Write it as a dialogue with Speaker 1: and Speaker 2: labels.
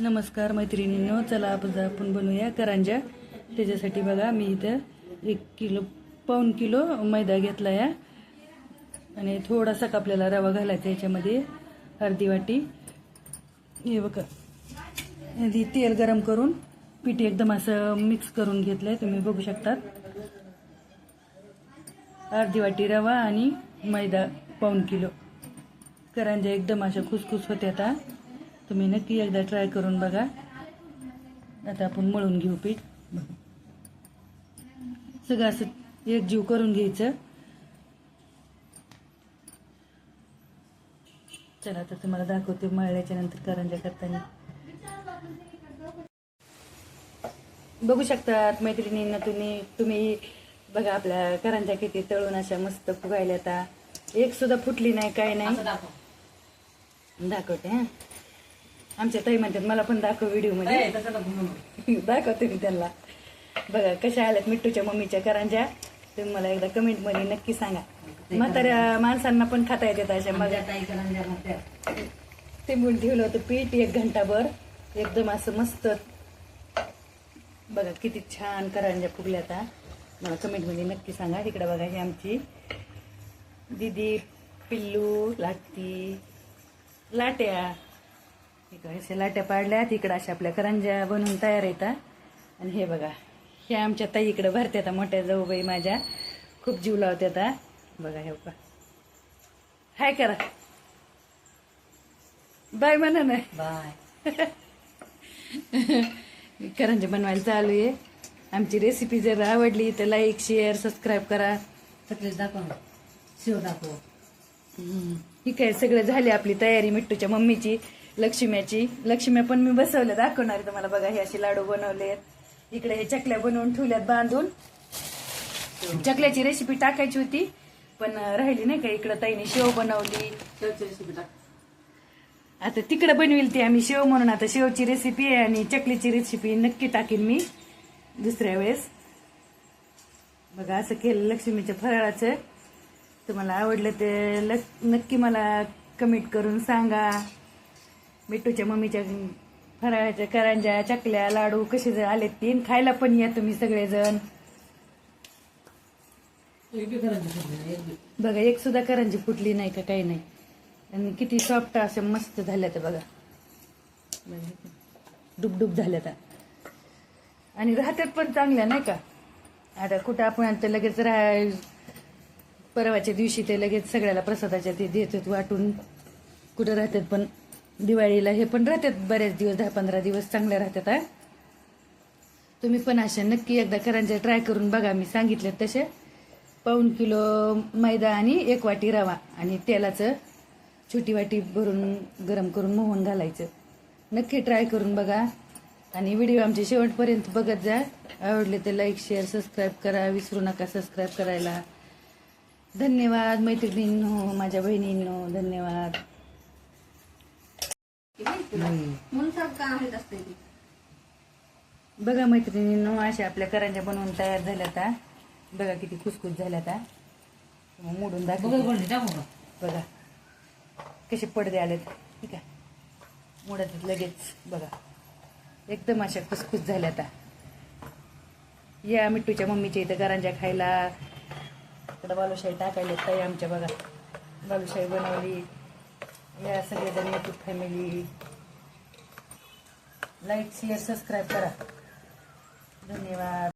Speaker 1: नमस्कार मैत्रिणींनो चला आपण आपण बनवूया करंजा. त्याच्यासाठी बघा मी इथं एक किलो पाऊन किलो मैदा घेतला या. आणि थोडासा आपल्याला रवा घालायचा याच्यामध्ये अर्धी वाटी. हे बघा आधी तेल गरम करून पीठ एकदम असं मिक्स करून घेतलं आहे तुम्ही बघू शकतात. अर्धी वाटी रवा आणि मैदा पाऊन किलो. करंजा एकदम अशा खुसखुस होते आता. तुम्ही नक्की एकदा ट्राय करून बघा. आता आपण मळून घेऊ पीठ. सगळं असं एकजीव करून घ्यायचं. चला आता तुम्हाला दाखवते मळल्याच्या नंतर करंजा करताना. बघू शकतात मैत्रिणींना तुम्ही तुम्ही बघा आपल्या करंजा किती तळून अशा मस्त फुगायला आता. एक सुद्धा फुटली नाही काय नाही. दाखवते हा. आमच्या ताई म्हणतात मला पण दाखव व्हिडिओमध्ये. दाखवते मी त्यांना. बघा कशा आल्यात मिट्टूच्या मम्मीच्या करंजा तुम्ही मला एकदा कमेंटमध्ये नक्की सांगा. म्हाताऱ्या माणसांना पण खाता येतात अशा मग ते म्हणून ठेवलं होतं पीठ एक घंटाभर. एकदम असं मस्त. बघा किती छान करंजा फुगल्या आता. मला कमेंटमध्ये नक्की सांगा. तिकडे बघा ही आमची दीदी पिल्लू लाटती लाट्या. इकडे अशा लाट्या पाडल्या तिकडं अशा आपल्या करंज्या बनवून तयार येतात. आणि हे बघा हे आमच्या ताई इकडे भरत्यात मोठ्या जाऊबाई माझ्या. खूप जीव लावत्यात. बघा हे बघा हाय करा. बाय म्हणा ना.
Speaker 2: बाय.
Speaker 1: करंजा बनवायला चालू आहे. आमची रेसिपी जर आवडली तर लाईक शेअर सबस्क्राईब करा.
Speaker 2: सगळे दाखव शिव दाखव.
Speaker 1: ही काय सगळं झाली आपली तयारी मिट्टूच्या मम्मीची. लक्ष्म्याची लक्ष्म्या पण मी बसवलं दाखवणार तुम्हाला. बघा हे असे लाडू बनवलेत. इकडे हे चकल्या बनवून ठेवल्यात बांधून. चकल्याची रेसिपी टाकायची होती पण राहिली नाही का? इकडं ताईने शेव बनवली.
Speaker 2: शेवची रेसिपी टाक.
Speaker 1: आता तिकडे बनविल ती आम्ही शेव म्हणून. आता शेवची रेसिपी आहे आणि चकलीची रेसिपी नक्की टाकीन मी दुसऱ्या वेळेस. बघा असं केलं लक्ष्मीच्या फराळाचं. तुम्हाला आवडलं ते नक्की मला कमेंट करून सांगा. मिठूच्या मम्मीच्या फराळाच्या करंज्या चकल्या लाडू कसे जे आलेत तीन खायला पण या तुम्ही सगळेजण. बघा एक सुद्धा करंजी फुटली नाही का काही नाही. आणि किती सॉफ्ट अशा मस्त झाल्या त्या बघा. डुबडुब झाल्या त्या आणि राहतात पण चांगल्या नाही का? आता कुठं आपण आता लगेच राह परवाच्या दिवशी ते लगेच सगळ्याला प्रसादाच्या ते देतात वाटून. कुठं राहतात पण दिवाळीला हे पण राहतात बरेच दिवस दहा पंधरा दिवस चांगल्या राहतात आहे तुम्ही पण अशा नक्की एकदा करांच्या ट्राय करून बघा. मी सांगितले तसे. पाऊन किलो मैदा आणि एक वाटी रवा आणि तेलाचं छोटी वाटी भरून गरम करून मोहन घालायचं. नक्की ट्राय करून बघा. आणि व्हिडिओ आमचे शेवटपर्यंत बघत जा. आवडले तर लाईक शेअर सबस्क्राईब करा. विसरू नका सबस्क्राईब करायला. धन्यवाद मैत्रिणींनो माझ्या बहिणींनो. धन्यवाद.
Speaker 2: म्हणून सारखं काय आहेत असते ती.
Speaker 1: बघा मैत्रिणींनो अशा आपल्या करंज्या बनवून तयार झाल्या आता बघा किती खुसखुस झाल्या आता मोडून
Speaker 2: बघ
Speaker 1: दाखव
Speaker 2: कोणी टाकू का
Speaker 1: बघा. कसे पडदे आलेत. ठीक आहे. मोडत लगेच. बघा. एकदम अशा खुसखुस झाल्या आता या मिट्टूच्या मम्मीच्या इथं गरांजा खायला. इकडं बालुशाही टाकायला ताई आमच्या बघा. बालुशाही बनवली. या सगळेजण YouTube family like share subscribe करा. धन्यवाद.